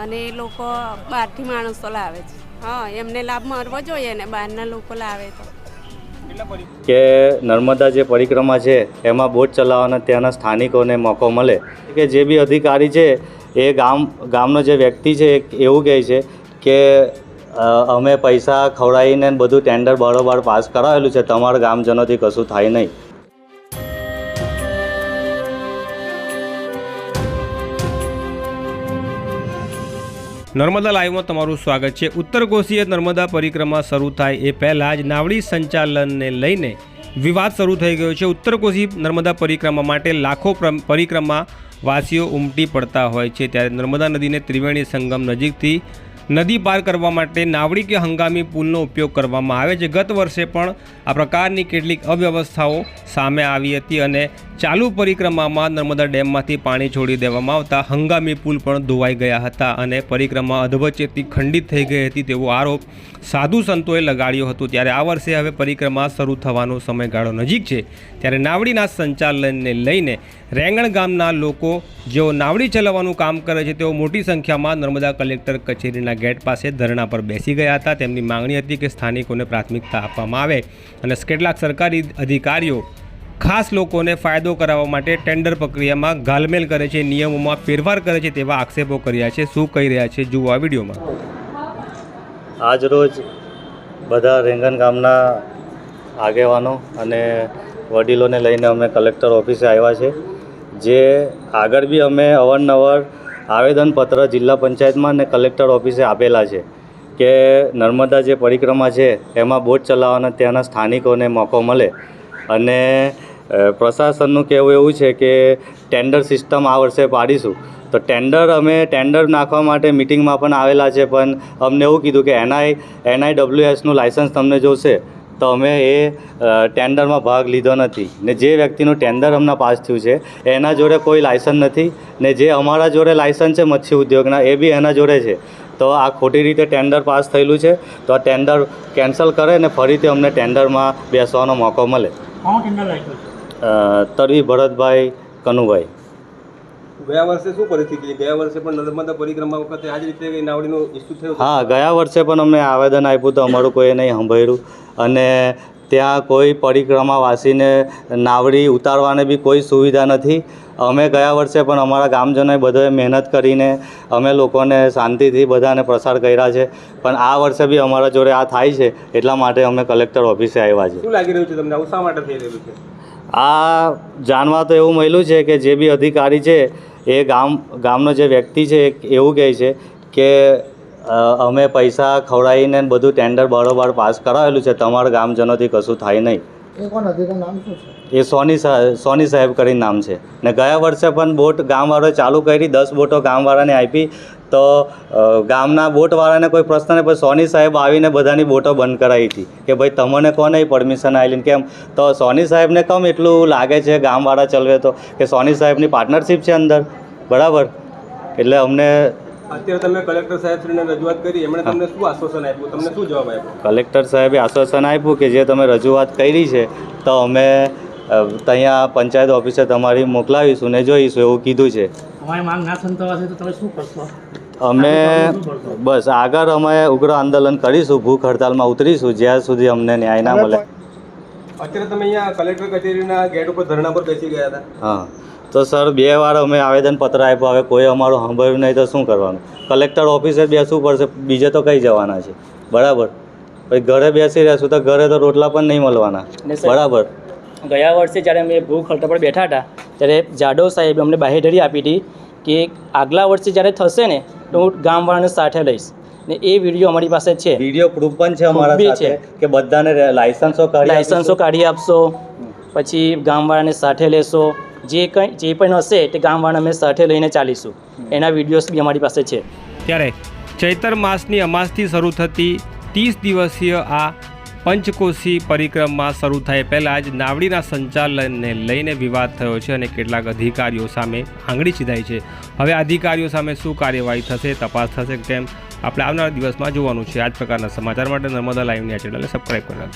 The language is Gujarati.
અને એ લોકો બહારથી માણસો લાવે છે. હા એમને લાભ મળવો જોઈએ ને બહારના લોકો લાવે તો. કે નર્મદા જે પરિક્રમા છે એમાં બોટ ચલાવવાના ત્યાંના સ્થાનિકોને મોકો મળે. કે જે બી અધિકારી છે એ ગામ ગામનો જે વ્યક્તિ છે એવું કહે છે કે અમે પૈસા ખવડાવીને બધું ટેન્ડર બરોબર પાસ કરાવેલું છે તમારા ગામજનોથી કશું થાય નહીં. નર્મદા લાઈવમાં તમારું સ્વાગત છે. ઉત્તર કોશીય નર્મદા પરિક્રમા શરૂ થાય એ પહેલાં જ નાવડી સંચાલનને લઈને વિવાદ શરૂ થઈ ગયો છે. ઉત્તર કોશી નર્મદા પરિક્રમા માટે લાખો પ્ર- પરિક્રમા વાસીઓ ઉમટી પડતા હોય છે. ત્યારે નર્મદા નદીને ત્રિવેણી સંગમ નજીકથી નદી પાર કરવા માટે નાવડી કે હંગામી પુલનો ઉપયોગ કરવામાં આવે છે. ગત વર્ષે પણ આ પ્રકારની કેટલીક અવ્યવસ્થાઓ સામે આવી હતી અને ચાલુ પરિક્રમામાં નર્મદા ડેમમાંથી પાણી છોડી દેવામાં આવતા હંગામી પુલ પણ ધોવાઈ ગયા હતા અને પરિક્રમા અધવચ્ચેથી ખંડિત થઈ ગઈ હતી તેવો આરોપ સાધુ સંતોએ લગાડ્યો હતો. ત્યારે આ વર્ષે હવે પરિક્રમા શરૂ થવાનો સમયગાળો નજીક છે. ત્યારે નાવડીના સંચાલનને લઈને રેંગણ ગામના લોકો જેઓ નાવડી ચલાવવાનું કામ કરે છે તેઓ મોટી સંખ્યામાં નર્મદા કલેક્ટર કચેરીના ગેટ પાસે ધરણા પર બેસી ગયા હતા. તેમની માંગણી હતી કે સ્થાનિકોને પ્રાથમિકતા આપવામાં આવે અને કેટલાક સરકારી અધિકારીઓ ખાસ લોકોને ફાયદો કરાવવા માટે ટેન્ડર પ્રક્રિયામાં ગાલમેલ કરે છે, નિયમોમાં ફેરફાર કરે છે તેવા આક્ષેપો કર્યા છે. શું કહી રહ્યા છે? જુઓ આ વિડીયોમાં. આજ રોજ બધા રેંગન ગામના આગેવાનો અને વડીલોને લઈને અમે કલેક્ટર ઓફિસે આવ્યા છે. જે આગળ બી અમે અવારનવાર આવેદનપત્ર જિલ્લા પંચાયતમાં અને કલેક્ટર ઓફિસે આપેલા છે કે નર્મદા જે પરિક્રમા છે, એમાં બોટ ચલાવવાના ત્યાંના સ્થાનિકોને મોકો મળે. અને પ્રશાસનનું કહેવું એવું છે કે ટેન્ડર સિસ્ટમ આ વર્ષે પાડીશું. તો ટેન્ડર અમે ટેન્ડર નાખવા માટે મિટિંગમાં પણ આવેલા છે, પણ અમને એવું કીધું કે એનઆઈ એનઆઈ ડબલ્યુએસનું લાઇસન્સ તમને જોશે. તો અમે એ ટેન્ડરમાં ભાગ લીધો નથી. ને જે વ્યક્તિનું ટેન્ડર હમણાં પાસ થયું છે એના જોડે કોઈ લાયસન્સ નથી. ને જે અમારા જોડે લાયસન્સ છે મચ્છી ઉદ્યોગના એ બી એના જોડે છે. તો આ ખોટી રીતે ટેન્ડર પાસ થયેલું છે. તો આ ટેન્ડર કેન્સલ કરે ને ફરીથી અમને ટેન્ડરમાં બેસવાનો મોકો મળે. તરવી ભરતભાઈ કનુભાઈ. ગયા વર્ષે શું પરિસ્થિતિ ગયા વર્ષે પણ નર્મદા પરિક્રમા વખતે આ જ રીતે નાવડીનો ઇસ્યુ થયો હા ગયા વર્ષે પણ અમને આવેદન આપ્યું તો અમારું કોઈ નહીં સંભાળ્યું. અને ત્યાં કોઈ પરિક્રમાવાસીને નાવડી ઉતારવાને બી કોઈ સુવિધા નથી. અમે ગયા વર્ષે પણ અમારા ગામજનોએ બધાએ મહેનત કરીને અમે લોકોને શાંતિથી બધાને પ્રસાર કર્યા છે. પણ આ વર્ષે બી અમારા જોડે આ થાય છે એટલા માટે અમે કલેક્ટર ઓફિસે આવ્યા છે. શું લાગી રહ્યું છે તમને? આવું શા માટે થઈ રહ્યું છે? આ જાણવા તો એવું મળ્યું છે કે જે બી અધિકારી છે, એ ગામ, ગામનો જે વ્યક્તિ છે એવું કહે છે કે અમે પૈસા ખવડાવીને બધું ટેન્ડર બરોબર પાસ કરાવેલું છે, તમારા ગામજનોથી કશું થાય નહીં. એ કોણ એ સોની સોની સાહેબ કરીને નામ છે. ને ગયા વર્ષે પણ બોટ ગામવાળાએ ચાલુ કરી, દસ બોટો ગામવાળાને આપી. તો ગામના બોટવાળાને કોઈ પ્રશ્ન નહીં, પણ સોની સાહેબ આવીને બધાની બોટો બંધ કરાવી હતી. કે ભાઈ, તમને કોને પરમિશન આવેલી કેમ? તો સોની સાહેબને કમ એટલું લાગે છે ગામવાળા ચલવે તો? કે સોની સાહેબની પાર્ટનરશિપ છે અંદર? બરાબર? એટલે અમને અત્યારે તમે કલેક્ટર સાહેબશ્રીને રજૂઆત કરી એમણે તમને શું આશ્વાસન આપ્યું? તમને શું જવાબ આપ્યો? કલેક્ટર સાહેબે આશ્વાસન આપ્યું કે જે તમે રજૂઆત કરી છે તો અમે ત્યાં પંચાયત ઓફિસે તમારી મોકલાવીશું ને જોઈશું એવું કીધું છે. અમારી માંગ ના સંતોષાશે તો તમે શું કરશો? અમે બસ આગળ અમે ઉગ્ર આંદોલન કરીશું ભૂખ હડતાલમાં ઉતરીશું જ્યાં સુધી અમને ન્યાય ના મળે. અત્યારે તમે અહીંયા કલેક્ટર કચેરીના ગેટ ઉપર ધરણા પર બેસી ગયા હતા. હા. તો સર બે વાર અમે આવેદનપત્ર આપ્યું. હવે કોઈ અમારું સાંભળ્યું નહીં તો શું કરવાનું? કલેક્ટર ઓફિસે બેસવું પડશે. બીજે તો કઈ જવાના છે? બરાબર. પછી ઘરે બેસી રહેશું તો ઘરે તો રોટલા પણ નહીં મળવાના. બરાબર. ગયા વર્ષે જ્યારે અમે ભૂખ હડતાળ પર બેઠા હતા ત્યારે જાડો સાહેબે અમને બાહેધરી આપી હતી કે આગલા વર્ષે જ્યારે થશે ને તો હું ગામવાળાને સાથે લઈશ. ને એ વીડિયો અમારી પાસે છે. વીડિયો પ્રૂફ પણ છે અમારા સાથે છે. કે બધાને લાયસન્સો લાયસન્સો કાઢી આપશો પછી ગામવાળાને સાથે લેશો. જે કંઈ જે પણ હશે તે ગામવાળા અમે સાથે લઈને ચાલીશું. એના વિડીયોઝ બી અમારી પાસે છે. ત્યારે ચૈતર માસની અમાસથી શરૂ થતી ત્રીસ દિવસીય આ પંચકોશી પરિક્રમા શરૂ થાય પહેલાં જ નાવડીના સંચાલનને લઈને વિવાદ થયો છે અને કેટલાક અધિકારીઓ સામે આંગળી ચીધાઈ છે. હવે અધિકારીઓ સામે શું કાર્યવાહી થશે તપાસ થશે કેમ આપણે આવનારા દિવસમાં જોવાનું છે. આ જ પ્રકારના સમાચાર માટે નર્મદા લાઈવની આ ચેનલને સબસ્ક્રાઈબ કરી